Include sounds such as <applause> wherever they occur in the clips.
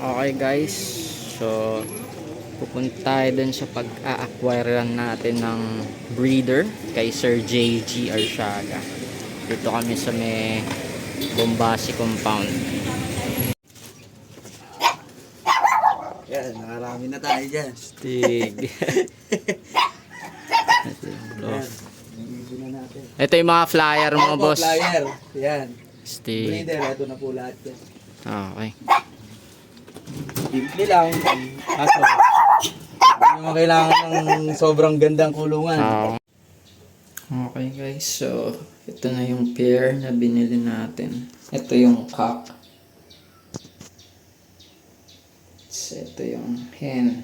Okay guys, so pupunta tayo dun sa pag-a-acquire natin ng breeder kay Sir JG Arshaga. Dito kami sa may Bombasi compound. Yan, nakarami na tayo dyan. Stig. <laughs> Ito yung mga flyer mo, boss. Flyer. Yan. Stig. Breeder, ito na po lahat yan. Okay. Simple lang. Kaso, hindi naman kailangan ng sobrang gandang kulungan. Ah. Okay guys, so ito na yung pair na binili natin. Ito yung cock. So, ito yung hen.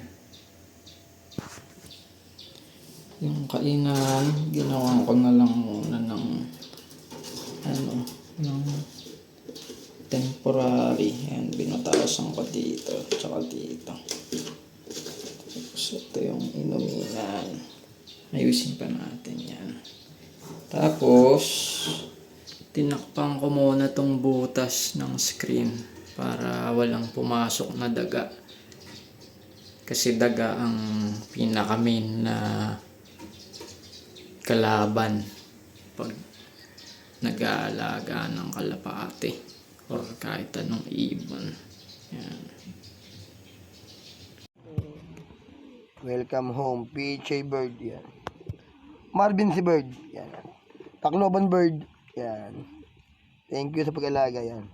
Yung kainan, ginawa ko na lang muna ng ano, ng temporary. Yan, binutasan ko dito, tsaka dito. Tapos ito yung inuminan. Ayusin pa natin yan. Tapos, tinakpan ko muna tong butas ng screen para walang pumasok na daga. Kasi daga ang pinaka-main na kalaban pag nag-aalaga ng kalapate or kahit anong ibon. Yan. Welcome home, PJ Bird. Yan. Marvin si Bird. Yan. Tacloban Bird. Yan. Thank you sa pag-alaga. Yan.